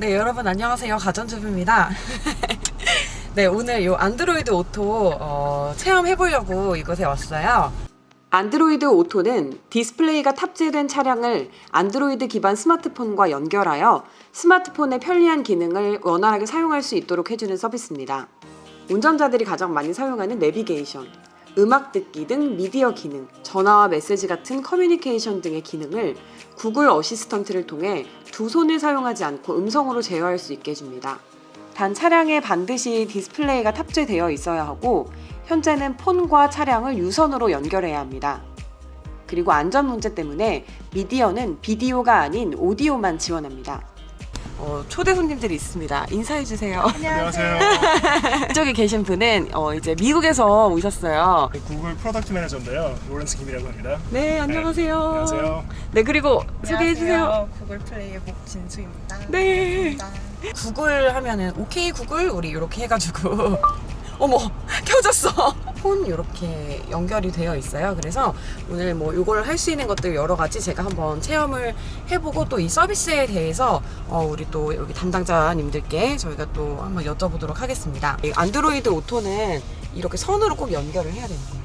네, 여러분 안녕하세요. 가전주부입니다. 네, 오늘 요 안드로이드 오토 어, 체험해 보려고 이곳에 왔어요. 안드로이드 오토는 디스플레이가 탑재된 차량을 안드로이드 기반 스마트폰과 연결하여 스마트폰의 편리한 기능을 원활하게 사용할 수 있도록 해주는 서비스입니다. 운전자들이 가장 많이 사용하는 내비게이션, 음악 듣기 등 미디어 기능, 전화와 메시지 같은 커뮤니케이션 등의 기능을 구글 어시스턴트를 통해 두 손을 사용하지 않고 음성으로 제어할 수 있게 해줍니다. 단 차량에 반드시 디스플레이가 탑재되어 있어야 하고 현재는 폰과 차량을 유선으로 연결해야 합니다. 그리고 안전 문제 때문에 미디어는 비디오가 아닌 오디오만 지원합니다. 어, 초대 손님들이 있습니다. 인사해 주세요. 안녕하세요. 이쪽에 계신 분은 어, 이제 미국에서 오셨어요. 구글 프로덕트 매니저인데요. 로렌스 김이라고 합니다. 네, 안녕하세요. 안녕하세요. 네, 그리고 소개해 주세요. 안녕하세요. 구글 플레이의 목진수입니다. 네. 감사합니다. 구글 하면은 오케이 구글 우리 이렇게 해가지고 어머 켜졌어 폰 이렇게 연결이 되어 있어요 그래서 오늘 뭐 이걸 할 수 있는 것들 여러 가지 제가 한번 체험을 해보고 또 이 서비스에 대해서 어, 우리 또 여기 담당자님들께 저희가 또 한번 여쭤보도록 하겠습니다 이 안드로이드 오토는 이렇게 선으로 꼭 연결을 해야 되는 거예요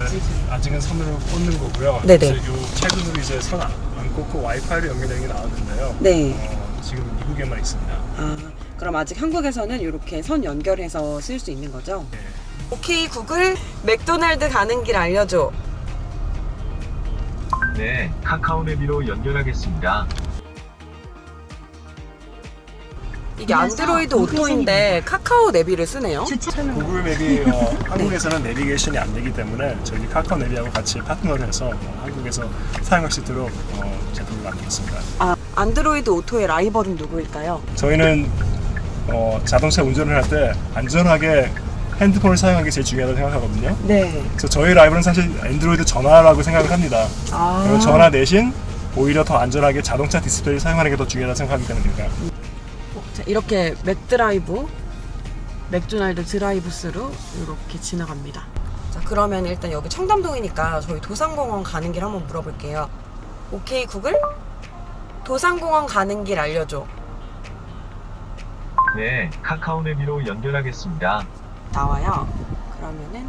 네, 아직은 선으로 꽂는 거고요. 네네. 이제 요 최근으로 이제 선 안 꽂고 와이파이로 연결되는 게 나왔는데요. 네 어, 지금 미국에만 있습니다. 아, 그럼 아직 한국에서는 이렇게 선 연결해서 쓸 수 있는 거죠? 네. 오케이 구글 맥도날드 가는 길 알려줘 네, 카카오 내비로 연결하겠습니다. 이게 안드로이드 오토인데 카카오 내비를 쓰네요. 구글 맵이 어, 한국에서는 내비게이션이 안 되기 때문에 저희 카카오 내비하고 같이 파트너를 해서 어, 한국에서 사용할 수 있도록 어, 제품을 만들었습니다. 아, 안드로이드 오토의 라이벌은 누구일까요? 저희는 어, 자동차 운전을 할 때 안전하게 핸드폰을 사용하는 게 제일 중요하다고 생각하거든요. 네. 그래서 저희 라이벌은 사실 앤드로이드 전화라고 생각을 합니다. 아, 그리고 전화 대신 오히려 더 안전하게 자동차 디스플레이를 사용하는 게 더 중요하다고 생각하기 때문입니다. 자, 이렇게 맥드라이브, 맥도날드 드라이브스루 이렇게 지나갑니다. 자, 그러면 일단 여기 청담동이니까 저희 도산공원 가는 길 한번 물어볼게요. 오케이 구글? 도산공원 가는 길 알려줘. 네, 카카오 내비로 연결하겠습니다. 나와요. 그러면은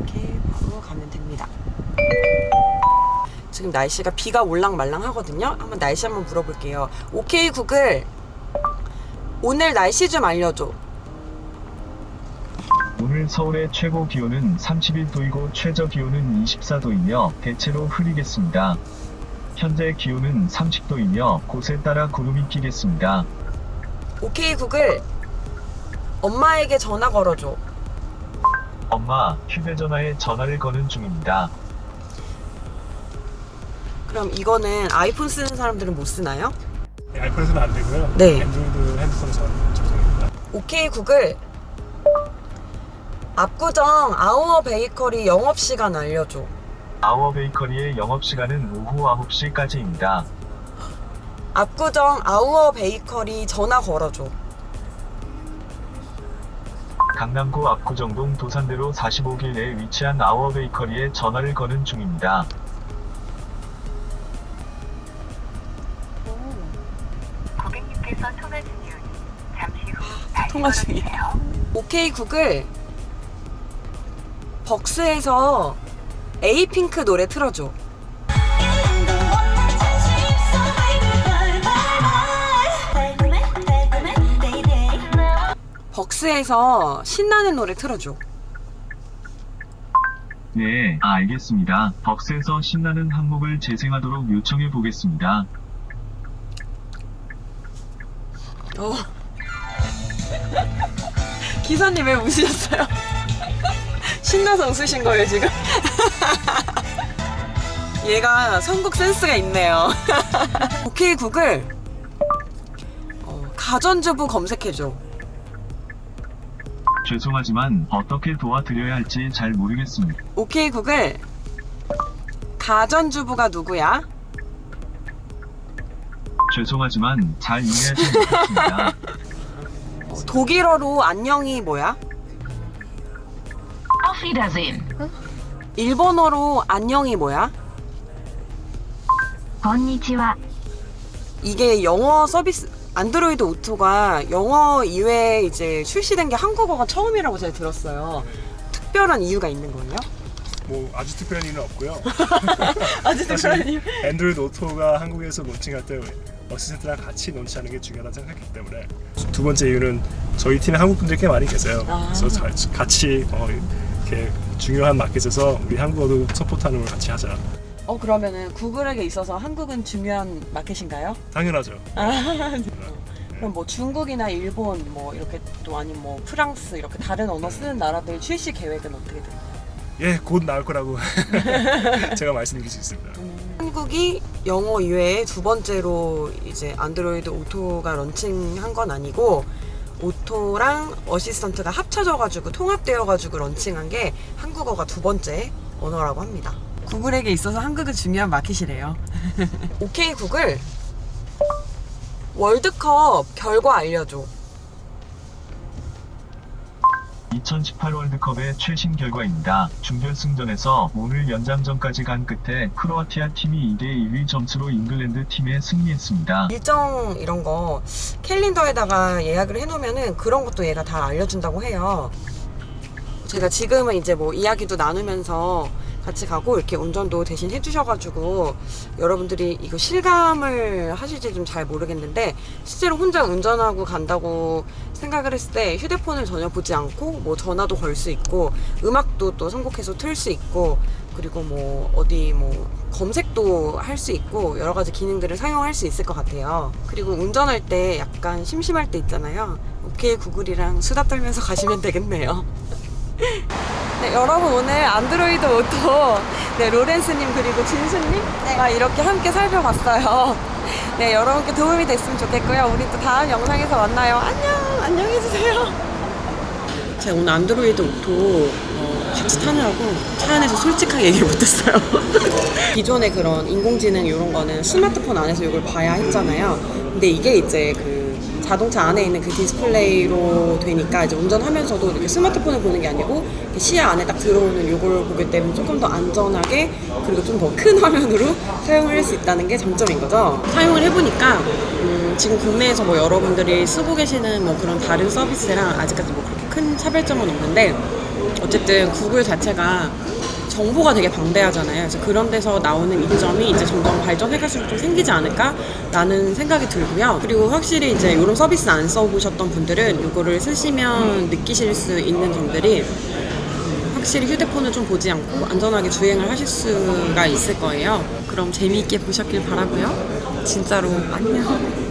이렇게 바로 가면 됩니다. 지금 날씨가 비가 올랑말랑 하거든요. 한번 날씨 한번 물어볼게요. 오케이 구글. 오늘 날씨 좀 알려줘. 오늘 서울의 최고 기온은 31도이고 최저 기온은 24도이며 대체로 흐리겠습니다. 현재 기온은 30도이며 곳에 따라 구름이 끼겠습니다. 오케이 구글. 엄마에게 전화 걸어줘. 엄마, 휴대전화에 전화를 거는 중입니다. 그럼 이거는 아이폰 쓰는 사람들은 못 쓰나요? 아이폰에서는 안 되고요. 네. 앤드로이드 핸드폰에서 접속입니다. 오케이 구글. 압구정 아우어 베이커리 영업 시간 알려줘. 아워 베이커리의 영업시간은 오후 9시까지입니다. 압구정 아우어 베이커리 전화 걸어줘. 강남구 압구정동 도산대로 45길 내에 위치한 아워 베이커리에 전화를 거는 중입니다. 고객님께서 통화 중이오니 잠시 후 통화 중이야. 오케이 구글. 벅스에서 에이핑크 노래 틀어줘. 벅스에서 신나는 노래 틀어줘. 네, 알겠습니다. 벅스에서 신나는 항목을 재생하도록 요청해 보겠습니다. 어. 기사님 왜 웃으셨어요? 신나서 웃으신 거예요 지금? 얘가 선국 센스가 있네요. 오케이 구글. 어, 가전주부 검색해줘. 죄송하지만 어떻게 도와드려야 할지 잘 모르겠습니다. 오케이 구글. 가전주부가 누구야? 죄송하지만 잘 이해하지 못했습니다. 어, 독일어로 안녕이 뭐야? Auf Wiedersehen. 일본어로 안녕이 뭐야? こんにちは。 이게 영어 서비스 안드로이드 오토가 영어 이외에 이제 출시된 게 한국어가 처음이라고 제가 들었어요. 특별한 이유가 있는 거예요? 뭐 아주 특별한 일은 없고요. 아주 사실 앤드로이드 오토가 한국에서 론칭할 때 어시스트랑 같이 론칭하는 게 중요하다고 생각했기 때문에 두 번째 이유는 저희 팀에 한국 분들이 꽤 많이 계세요. 아. 그래서 자- 같이 어, 이렇게 중요한 마켓에서 우리 한국어도 서포트하는 걸 같이 하자. 어 그러면은 구글에게 있어서 한국은 중요한 마켓인가요? 당연하죠. 그럼 뭐 중국이나 일본 뭐 이렇게 또 아니면 뭐 프랑스 이렇게 다른 언어 쓰는 나라들 출시 계획은 어떻게 되나요? 예, 곧 나올 거라고 제가 말씀드릴 수 있습니다. 한국이 영어 이외에 두 번째로 이제 안드로이드 오토가 런칭한 건 아니고 오토랑 어시스턴트가 합쳐져가지고 통합되어가지고 런칭한 게 한국어가 두 번째 언어라고 합니다. 구글에게 있어서 한국은 중요한 마켓이래요. 오케이 구글 월드컵 결과 알려줘. 2018 월드컵의 최신 결과입니다. 준결승전에서 오늘 연장전까지 간 끝에 크로아티아 팀이 2대 1위 점수로 잉글랜드 팀에 승리했습니다. 일정 이런 거 캘린더에다가 예약을 해놓으면은 그런 것도 얘가 다 알려준다고 해요. 제가 지금은 이제 뭐 이야기도 나누면서 같이 가고 이렇게 운전도 대신 해주셔가지고 여러분들이 이거 실감을 하실지 좀 잘 모르겠는데 실제로 혼자 운전하고 간다고 생각을 했을 때 휴대폰을 전혀 보지 않고 뭐 전화도 걸 수 있고 음악도 또 선곡해서 틀 수 있고 그리고 뭐 어디 뭐 검색도 할 수 있고 여러 가지 기능들을 사용할 수 있을 것 같아요. 그리고 운전할 때 약간 심심할 때 있잖아요. 오케이 구글이랑 수다 떨면서 가시면 되겠네요. 네, 여러분 오늘 안드로이드 오토 네, 로렌스님 그리고 진수님 아, 이렇게 함께 살펴봤어요. 네, 여러분께 도움이 됐으면 좋겠고요. 우리 또 다음 영상에서 만나요. 안녕, 안녕해주세요. 제가 오늘 안드로이드 오토 어, 같이 타느라고 차 안에서 솔직하게 얘기를 못했어요. 기존의 그런 인공지능 이런 거는 스마트폰 안에서 이걸 봐야 했잖아요. 근데 이게 이제 그 자동차 안에 있는 그 디스플레이로 되니까 이제 운전하면서도 이렇게 스마트폰을 보는 게 아니고 시야 안에 딱 들어오는 요걸 보기 때문에 조금 더 안전하게 그리고 좀 더 큰 화면으로 사용을 할 수 있다는 게 장점인 거죠. 사용을 해보니까 음, 지금 국내에서 뭐 여러분들이 쓰고 계시는 뭐 그런 다른 서비스랑 아직까지 뭐 그렇게 큰 차별점은 없는데 어쨌든 구글 자체가 정보가 되게 방대하잖아요. 그래서 그런 데서 나오는 이점이 이제 점점 발전해갈수록 좀 생기지 않을까라는 생각이 들고요. 그리고 확실히 이제 이런 서비스 안 써보셨던 분들은 이거를 쓰시면 느끼실 수 있는 점들이 음, 확실히 휴대폰을 좀 보지 않고 안전하게 주행을 하실 수가 있을 거예요. 그럼 재미있게 보셨길 바라고요. 진짜로 안녕.